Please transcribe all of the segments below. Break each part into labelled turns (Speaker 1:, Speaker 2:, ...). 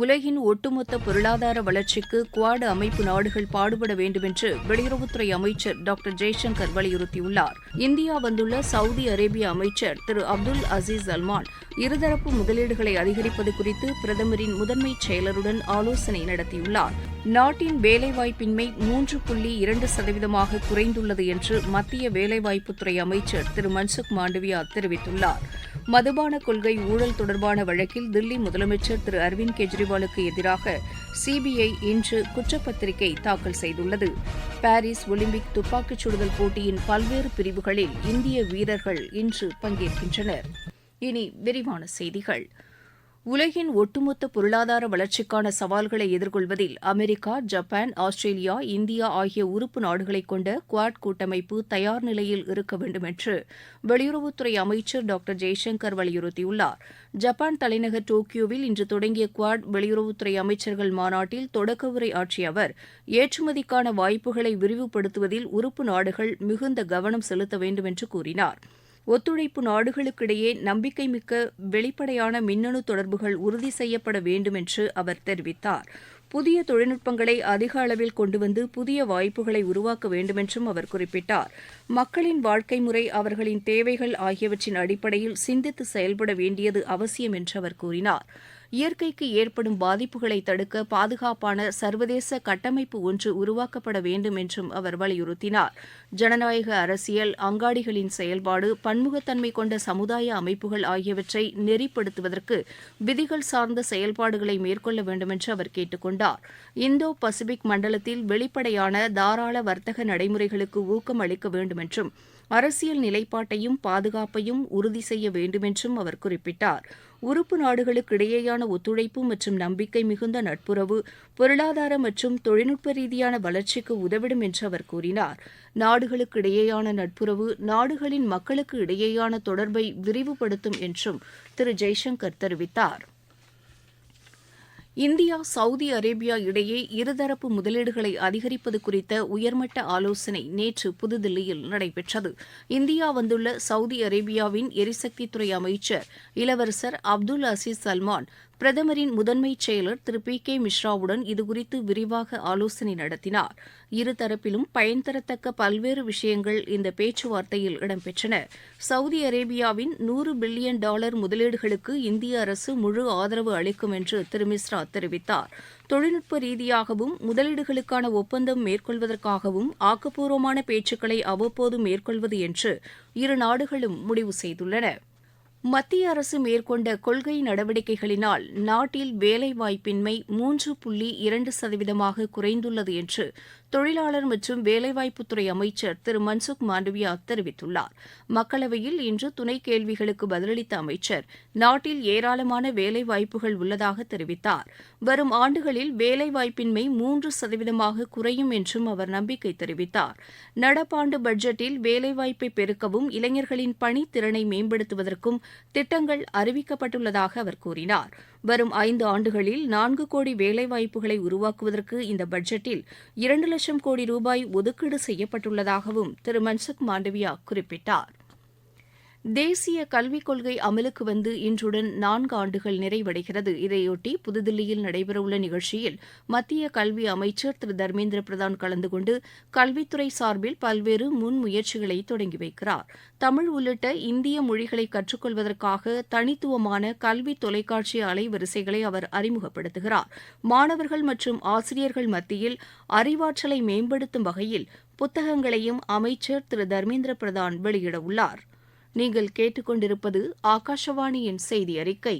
Speaker 1: உலகின் ஒட்டுமொத்த பொருளாதார வளர்ச்சிக்கு குவாடு அமைப்பு நாடுகள் பாடுபட வேண்டுமென்று வெளியுறவுத்துறை அமைச்சர் டாக்டர் ஜெய்சங்கர் வலியுறுத்தியுள்ளார் இந்தியா வந்துள்ள சவுதி அரேபிய அமைச்சர் திரு அப்துல் அசீஸ் சல்மான் இருதரப்பு முதலீடுகளை அதிகரிப்பது குறித்து பிரதமரின் முதன்மைச் செயலருடன் ஆலோசனை நடத்தியுள்ளார் நாட்டின் வேலைவாய்ப்பின்மை மூன்று புள்ளி இரண்டு சதவீதமாக குறைந்துள்ளது என்று மத்திய வேலைவாய்ப்புத்துறை அமைச்சர் திரு மன்சுக் மாண்டவியா தெரிவித்துள்ளார் மதுபான கொள்கை ஊழல் தொடர்பான வழக்கில் தில்லி முதலமைச்சர் திரு அரவிந்த் கெஜ்ரிவாலுக்கு எதிராக சிபிஐ இன்று குற்றப்பத்திரிகை தாக்கல் செய்துள்ளது பாரிஸ் ஒலிம்பிக் துப்பாக்கிச் சுடுதல் போட்டியின் பல்வேறு பிரிவுகளில் இந்திய வீரர்கள் இன்று பங்கேற்கின்றனர் இனி விரிவான செய்திகள் உலகின் ஒட்டுமொத்த பொருளாதார வளர்ச்சிக்கான சவால்களை எதிர்கொள்வதில் அமெரிக்கா ஜப்பான் ஆஸ்திரேலியா இந்தியா ஆகிய உறுப்பு நாடுகளைக் கொண்ட குவாட் கூட்டமைப்பு தயார் நிலையில் இருக்க வேண்டும் என்று வெளியுறவுத்துறை அமைச்சர் டாக்டர் ஜெய்சங்கர் வலியுறுத்தியுள்ளார் ஜப்பான் தலைநகர் டோக்கியோவில் இன்று தொடங்கிய குவாட் வெளியுறவுத்துறை அமைச்சர்கள் மாநாட்டில் தொடக்க உரை ஆற்றிய அவர் ஏற்றுமதிக்கான வாய்ப்புகளை விரிவுபடுத்துவதில் உறுப்பு நாடுகள் மிகுந்த கவனம் செலுத்த வேண்டும் என்று கூறினாா் ஒத்துழைப்பு நாடுகளுக்கிடையே நம்பிக்கை மிக்க வெளிப்படையான மின்னணு தொடர்புகள் உறுதி செய்யப்பட வேண்டும் என்று அவர் தெரிவித்தார் புதிய தொழில்நுட்பங்களை அதிக அளவில் கொண்டுவந்து புதிய வாய்ப்புகளை உருவாக்க வேண்டுமென்றும் அவர் குறிப்பிட்டார் மக்களின் வாழ்க்கை முறை அவர்களின் தேவைகள் ஆகியவற்றின் அடிப்படையில் சிந்தித்து செயல்பட வேண்டியது அவசியம் என்று அவர் கூறினார் இயற்கைக்கு ஏற்படும் பாதிப்புகளை தடுக்க பாதுகாப்பான சர்வதேச கட்டமைப்பு ஒன்று உருவாக்கப்பட வேண்டும் என்றும் அவர் வலியுறுத்தினார் ஜனநாயக அரசியல் அங்காடிகளின் செயல்பாடு பன்முகத்தன்மை கொண்ட சமுதாய அமைப்புகள் ஆகியவற்றை நெறிப்படுத்துவதற்கு விதிகள் சார்ந்த செயல்பாடுகளை மேற்கொள்ள வேண்டும் என்று அவர் கேட்டுக்கொண்டார் இந்தோ பசிபிக் மண்டலத்தில் வெளிப்படையான தாராள வர்த்தக நடைமுறைகளுக்கு ஊக்கம் அளிக்க வேண்டும் என்றும் அரசியல் நிலைப்பாட்டையும் பாதுகாப்பையும் உறுதி செய்ய வேண்டுமென்றும் அவர் குறிப்பிட்டார் உறுப்பு நாடுகளுக்கிடையேயான ஒத்துழைப்பு மற்றும் நம்பிக்கை மிகுந்த நட்புறவு பொருளாதார மற்றும் தொழில்நுட்ப ரீதியான வளர்ச்சிக்கு உதவிடும் என்று அவர் கூறினார் நாடுகளுக்கிடையேயான நட்புறவு நாடுகளின் மக்களுக்கு இடையேயான தொடர்பை விரிவுபடுத்தும் என்றும் திரு ஜெய்சங்கர் தெரிவித்தாா் இந்தியா சவுதி அரேபியா இடையே இருதரப்பு முதலீடுகளை அதிகரிப்பது குறித்த உயர்மட்ட ஆலோசனை நேற்று புதுதில்லியில் நடைபெற்றது இந்தியா வந்துள்ள சவுதி அரேபியாவின் எரிசக்தித்துறை அமைச்சர் இளவரசர் அப்துல் அசீஸ் சல்மான் பிரதமரின் முதன்மைச் செயலர் திரு பி கே மிஸ்ராவுடன் இதுகுறித்து விரிவாக ஆலோசனை நடத்தினார் இருதரப்பிலும் பயன்தரத்தக்க பல்வேறு விஷயங்கள் இந்த பேச்சுவார்த்தையில் இடம்பெற்றன சவுதி அரேபியாவின் நூறு பில்லியன் டாலர் முதலீடுகளுக்கு இந்திய அரசு முழு ஆதரவு அளிக்கும் என்று திரு மிஸ்ரா தெரிவித்தார் தொழில்நுட்ப ரீதியாகவும் முதலீடுகளுக்கான ஒப்பந்தம் மேற்கொள்வதற்காகவும் ஆக்கப்பூர்வமான பேச்சுக்களை அவ்வப்போது மேற்கொள்வது என்று இரு நாடுகளும் முடிவு செய்துள்ளன மத்திய அரசு மேற்கொண்ட கொள்கை நடவடிக்கைகளினால் நாட்டில் வேலைவாய்ப்பின்மை மூன்று புள்ளி இரண்டு சதவீதமாக குறைந்துள்ளது என்று தொழிலாளர் மற்றும் வேலைவாய்ப்புத்துறை அமைச்சர் திரு மன்சுக் மாண்டவியா தெரிவித்துள்ளார் மக்களவையில் இன்று துணை கேள்விகளுக்கு பதிலளித்த அமைச்சர் நாட்டில் ஏராளமான வேலைவாய்ப்புகள் உள்ளதாக தெரிவித்தார் வரும் ஆண்டுகளில் வேலைவாய்ப்பின்மை மூன்று சதவீதமாக குறையும் என்றும் அவர் நம்பிக்கை தெரிவித்தார் நடப்பாண்டு பட்ஜெட்டில் வேலைவாய்ப்பை பெருக்கவும் இளைஞர்களின் பணித்திறனை மேம்படுத்துவதற்கும் திட்டங்கள் அறிவிக்கப்பட்டுள்ளதாக அவர் கூறினாா் வரும் ஐந்து ஆண்டுகளில் நான்கு கோடி வேலைவாய்ப்புகளை உருவாக்குவதற்கு இந்த பட்ஜெட்டில் இரண்டு லட்சம் கோடி ரூபாய் ஒதுக்கீடு செய்யப்பட்டுள்ளதாகவும் திரு மன்சுக் மாண்டவியா குறிப்பிட்டார் தேசிய கல்விக் கொள்கை அமலுக்கு வந்து இன்றுடன் நான்கு ஆண்டுகள் நிறைவடைகிறது இதையொட்டி புதுதில்லியில் நடைபெறவுள்ள நிகழ்ச்சியில் மத்திய கல்வி அமைச்சர் திரு தர்மேந்திர பிரதான் கலந்து கொண்டு கல்வித்துறை சார்பில் பல்வேறு முன்முயற்சிகளை தொடங்கி வைக்கிறார் தமிழ் உள்ளிட்ட இந்திய மொழிகளை கற்றுக்கொள்வதற்காக தனித்துவமான கல்வி தொலைக்காட்சி அலைவரிசைகளை அவர் அறிமுகப்படுத்துகிறார் மாணவர்கள் மற்றும் ஆசிரியர்கள் மத்தியில் அறிவாற்றலை மேம்படுத்தும் வகையில் புத்தகங்களையும் அமைச்சர் திரு தர்மேந்திர பிரதான் வெளியிடவுள்ளாா் நீங்கள் கேட்டுக்கொண்டிருப்பது ஆகாஷவாணியின் செய்தி அறிக்கை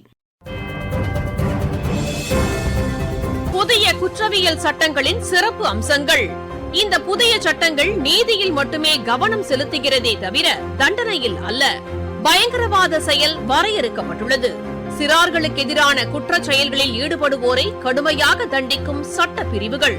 Speaker 2: புதிய குற்றவியல் சட்டங்களின் சிறப்பு அம்சங்கள் இந்த புதிய சட்டங்கள் நீதியில் மட்டுமே கவனம் செலுத்துகிறதே தவிர தண்டனையில் அல்ல பயங்கரவாத செயல் வரையறுக்கப்பட்டுள்ளது சிறார்களுக்கு எதிரான குற்ற செயல்களில் ஈடுபடுவோரை கடுமையாக தண்டிக்கும் சட்ட பிரிவுகள்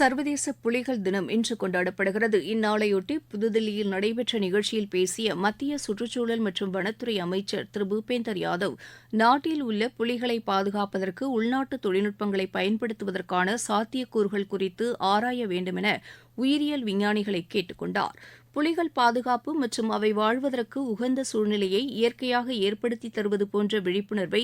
Speaker 2: சர்வதேச புலிகள் தினம் இன்று கொண்டாடப்படுகிறது இந்நாளையொட்டி புதுதில்லியில் நடைபெற்ற நிகழ்ச்சியில் பேசிய மத்திய சுற்றுச்சூழல் மற்றும் வனத்துறை அமைச்சர் திரு பூபேந்தர் யாதவ் நாட்டில் உள்ள புலிகளை பாதுகாப்பதற்கு உள்நாட்டு தொழில்நுட்பங்களை பயன்படுத்துவதற்கான சாத்தியக்கூறுகள் குறித்து ஆராய வேண்டுமென உயிரியல் விஞ்ஞானிகளை கேட்டுக் கொண்டாா் புலிகள் பாதுகாப்பு மற்றும் அவை வாழ்வதற்கு உகந்த சூழ்நிலையை இயற்கையாக ஏற்படுத்தி தருவது போன்ற விழிப்புணர்வை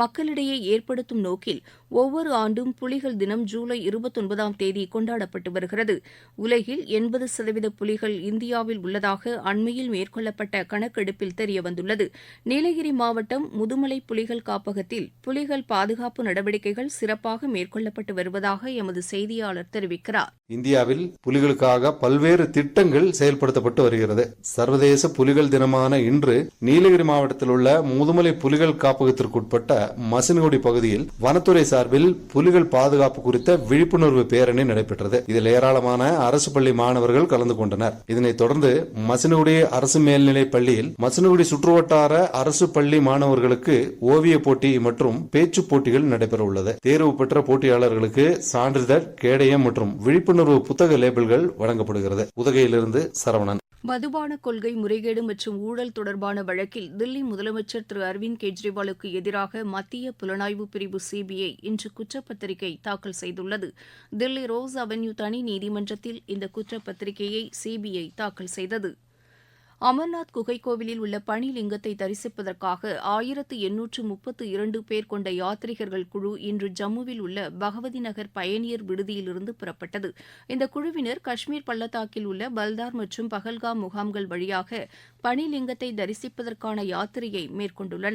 Speaker 2: மக்களிடையே ஏற்படுத்தும் நோக்கில் ஒவ்வொரு ஆண்டும் புலிகள் தினம் ஜூலை இருபத்தொன்பதாம் தேதி கொண்டாடப்பட்டு வருகிறது உலகில் எண்பது சதவீத புலிகள் இந்தியாவில் உள்ளதாக அண்மையில் மேற்கொள்ளப்பட்ட கணக்கெடுப்பில் தெரியவந்துள்ளது நீலகிரி மாவட்டம் முதுமலை புலிகள் காப்பகத்தில் புலிகள் பாதுகாப்பு நடவடிக்கைகள் சிறப்பாக மேற்கொள்ளப்பட்டு வருவதாக எமது செய்தியாளர் தெரிவிக்கிறார்
Speaker 3: இந்தியாவில் புலிகளுக்காக பல்வேறு திட்டங்கள் செயல்பட பயன்படுத்தப்பட்டு வருகிறது சர்வதேச புலிகள் தினமான இன்று நீலகிரி மாவட்டத்தில் உள்ள முதுமலை புலிகள் காப்பகத்திற்குட்பட்ட மசினகுடி பகுதியில் வனத்துறை சார்பில் புலிகள் பாதுகாப்பு குறித்த விழிப்புணர்வு பேரணி நடைபெற்றது இதில் ஏராளமான அரசு பள்ளி மாணவர்கள் கலந்து கொண்டனர் இதனைத் தொடர்ந்து மசினகுடி அரசு மேல்நிலை பள்ளியில் மசினகுடி சுற்றுவட்டார அரசு பள்ளி மாணவர்களுக்கு ஓவிய போட்டி மற்றும் பேச்சு போட்டிகள் நடைபெற உள்ளது தேர்வு பெற்ற போட்டியாளர்களுக்கு சான்றிதழ் கேடயம் மற்றும் விழிப்புணர்வு புத்தக லேபிள்கள் வழங்கப்படுகிறது உதகையிலிருந்து சரவண
Speaker 1: மதுபான கொள்கை முறைகேடு மற்றும் ஊழல் தொடர்பான வழக்கில் தில்லி முதலமைச்சர் திரு அரவிந்த் கெஜ்ரிவாலுக்கு எதிராக மத்திய புலனாய்வு பிரிவு சிபிஐ இன்று குற்றப்பத்திரிகை தாக்கல் செய்துள்ளது தில்லி ரோஸ் அவென்யூ தனி நீதிமன்றத்தில் இந்த குற்றப்பத்திரிகையை சிபிஐ தாக்கல் செய்தது அமர்நாத் குகைக்கோவிலில் கோவிலில் உள்ள பனிலிங்கத்தை தரிசிப்பதற்காக ஆயிரத்து எண்ணூற்று முப்பத்து இரண்டு பேர் கொண்ட யாத்ரிகர்கள் குழு இன்று ஜம்முவில் உள்ள பகவதி நகர் பயணியர் விடுதியிலிருந்து புறப்பட்டது இந்த குழுவினர் காஷ்மீர் பள்ளத்தாக்கில் உள்ள பல்தார் மற்றும் பகல்காம் முகாம்கள் வழியாக பனிலிங்கத்தை தரிசிப்பதற்கான யாத்திரையை மேற்கொண்டுள்ளனா்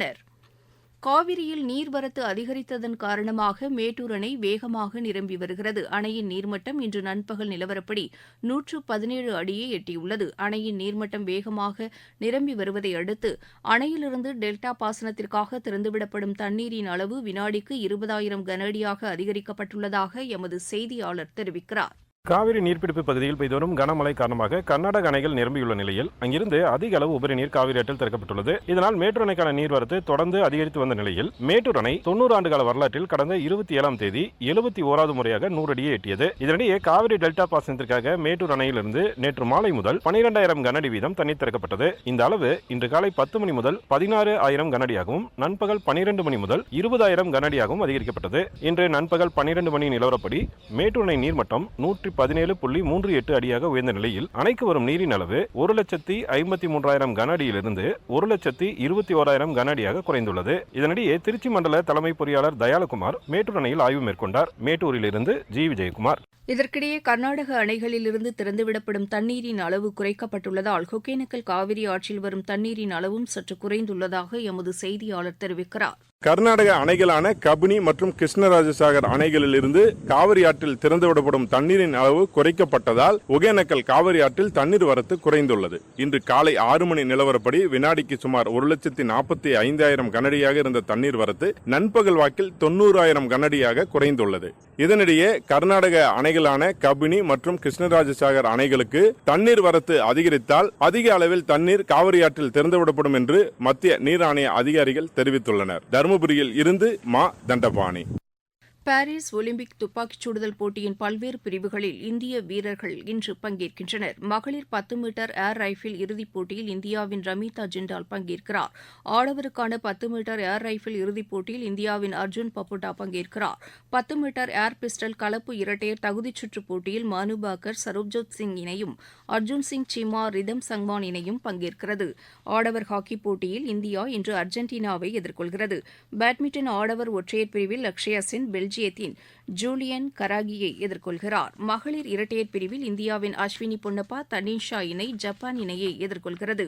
Speaker 1: காவிரியில் நீர்வரத்து அதிகரித்ததன் காரணமாக மேட்டூர் அணை வேகமாக நிரம்பி வருகிறது அணையின் நீர்மட்டம் இன்று நண்பகல் நிலவரப்படி நூற்று பதினேழு அடியை எட்டியுள்ளது அணையின் நீர்மட்டம் வேகமாக நிரம்பி வருவதை அடுத்து அணையிலிருந்து டெல்டா பாசனத்திற்காக திறந்துவிடப்படும் தண்ணீரின் அளவு வினாடிக்கு இருபதாயிரம் கனஅடியாக அதிகரிக்கப்பட்டுள்ளதாக எமது செய்தியாளர் தெரிவிக்கிறார்
Speaker 4: காவிரி நீர்பிடிப்பு பகுதியில் பெய்து வரும் கனமழை காரணமாக கர்நாடக அணைகள் நிரம்பியுள்ள நிலையில் அங்கிருந்து அதிக அளவு உபரி நீர் காவிரி ஆற்றில் திறக்கப்பட்டுள்ளது இதனால் மேட்டூர் அணைக்கான நீர்வரத்து தொடர்ந்து அதிகரித்து வந்த நிலையில் மேட்டூர் அணை தொண்ணூறு ஆண்டுகால வரலாற்றில் கடந்த இருபத்தி ஏழாம் தேதி எழுபத்தி ஓராவது முறையாக நூறடியை எட்டியது இதனிடையே காவிரி டெல்டா பாசனத்திற்காக மேட்டூர் அணையிலிருந்து நேற்று மாலை முதல் பனிரெண்டாயிரம் கனஅடி வீதம் தண்ணீர் திறக்கப்பட்டது இந்த அளவு இன்று காலை பத்து மணி முதல் பதினாறு ஆயிரம் கனஅடியாகவும் நண்பகல் பனிரெண்டு மணி முதல் இருபதாயிரம் கனஅடியாகவும் அதிகரிக்கப்பட்டது இன்று நண்பகல் பனிரெண்டு மணி நிலவரப்படி மேட்டூர் அணை நீர்மட்டம் நூற்றி பதினேழு புள்ளி மூன்று எட்டு அடியாக உயர்ந்த நிலையில் அணைக்கு வரும் நீரின் அளவு ஒரு லட்சத்தி ஐம்பத்தி மூன்றாயிரம் கன அடியிலிருந்து ஒரு லட்சத்தி இருபத்தி ஓராயிரம் கன அடியாக குறைந்துள்ளது இதனிடையே திருச்சி மண்டல தலைமை பொறியாளர் தயாலகுமார் மேட்டூர் அணையில் ஆய்வு மேற்கொண்டார் மேட்டூரிலிருந்து ஜி விஜயகுமார்
Speaker 1: இதற்கிடையே கர்நாடக அணைகளிலிருந்து திறந்துவிடப்படும் தண்ணீரின் அளவு குறைக்கப்பட்டுள்ளதால் ஒகேனக்கல் காவிரி ஆற்றில் வரும் தண்ணீரின் அளவும் சற்று குறைந்துள்ளதாக எமது செய்தியாளர் தெரிவிக்கிறார்
Speaker 5: கர்நாடக அணைகளான கபினி மற்றும் கிருஷ்ணராஜசாகர் அணைகளிலிருந்து காவிரி ஆற்றில் திறந்துவிடப்படும் தண்ணீரின் அளவு குறைக்கப்பட்டதால் ஒகேனக்கல் காவிரி ஆற்றில் தண்ணீர் வரத்து குறைந்துள்ளது இன்று காலை ஆறு மணி நிலவரப்படி வினாடிக்கு சுமார் ஒரு லட்சத்தி நாற்பத்தி ஐந்தாயிரம் கனடியாக இருந்த தண்ணீர் வரத்து நண்பகல் வாக்கில் தொண்ணூறாயிரம் கனடியாக குறைந்துள்ளது இதனிடையே கர்நாடக அணைகளான கபினி மற்றும் கிருஷ்ணராஜசாகர் அணைகளுக்கு தண்ணீர் வரத்து அதிகரித்தால் அதிக அளவில் தண்ணீர் காவிரி ஆற்றில் திறந்துவிடப்படும் என்று மத்திய நீர் ஆணைய அதிகாரிகள் தெரிவித்துள்ளனர் தருமபுரியில் இருந்து மா தண்டபாணி
Speaker 1: பாரீஸ் ஒலிம்பிக் துப்பாக்கிச் சுடுதல் போட்டியின் பல்வேறு பிரிவுகளில் இந்திய வீரர்கள் இன்று பங்கேற்கின்றனர் மகளிர் பத்து மீட்டர் ஏர் ரைபிள் இறுதிப் போட்டியில் இந்தியாவின் ரமீதா ஜிண்டால் பங்கேற்கிறார் ஆடவருக்கான பத்து மீட்டர் ஏர் ரைபிள் இறுதிப் போட்டியில் இந்தியாவின் அர்ஜுன் பப்புட்டா பங்கேற்கிறார் பத்து மீட்டர் ஏர் பிஸ்டல் கலப்பு இரட்டையர் தகுதிச் சுற்றுப் போட்டியில் மானு பாக்கர் சரோப்ஜோத் சிங் இணையும் அர்ஜுன் சிங் சீமா ரிதம் சங்வான் இணையும் பங்கேற்கிறது ஆடவர் ஹாக்கிப் போட்டியில் இந்தியா இன்று அர்ஜென்டினாவை எதிர்கொள்கிறது பேட்மிண்டன் ஆடவர் ஒற்றையர் பிரிவில் லக்ஷயா சென் பெல்ஜியத்தின் ஜூலியன் கராகியை எதிர்கொள்கிறார் மகளிர் இரட்டையர் பிரிவில் இந்தியாவின் அஸ்வினி பொன்னப்பா தனிஷா இணை ஜப்பான் இணையை எதிர்கொள்கிறது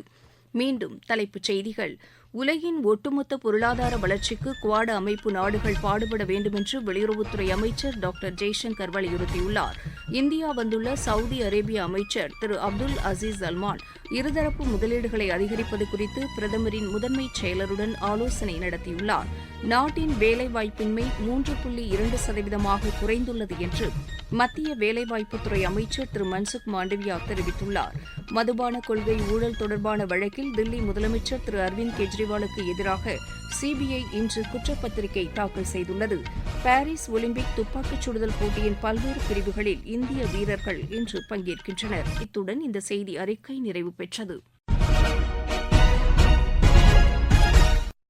Speaker 1: மீண்டும் தலைப்புச் செய்திகள் உலகின் ஒட்டுமொத்த பொருளாதார வளர்ச்சிக்கு குவாட் அமைப்பு நாடுகள் பாடுபட வேண்டுமென்று வெளியுறவுத்துறை அமைச்சர் டாக்டர் ஜெய்சங்கர் வலியுறுத்தியுள்ளார் இந்தியா வந்துள்ள சவுதி அரேபிய அமைச்சர் திரு அப்துல் அசீஸ் சல்மான் இருதரப்பு முதலீடுகளை அதிகரிப்பது குறித்து பிரதமரின் முதன்மைச் செயலருடன் ஆலோசனை நடத்தியுள்ளார் நாட்டின் வேலைவாய்ப்பின்மை மூன்று புள்ளி இரண்டு சதவீதமாக குறைந்துள்ளது என்று மத்திய வேலைவாய்ப்புத்துறை அமைச்சர் திரு மன்சுக் மாண்டவியா தெரிவித்துள்ளார் மதுபான கொள்கை ஊழல் தொடர்பான வழக்கில் தில்லி முதலமைச்சர் திரு அரவிந்த் கெஜ்ரிவாலுக்கு எதிராக சிபிஐ இன்று குற்றப்பத்திரிகை தாக்கல் செய்துள்ளது பாரிஸ் ஒலிம்பிக் துப்பாக்கிச் சுடுதல் போட்டியின் பல்வேறு பிரிவுகளில் இந்திய வீரர்கள் இன்று பங்கேற்கின்றனர் இத்துடன் இந்த செய்தி அறிக்கை நிறைவு பெற்றது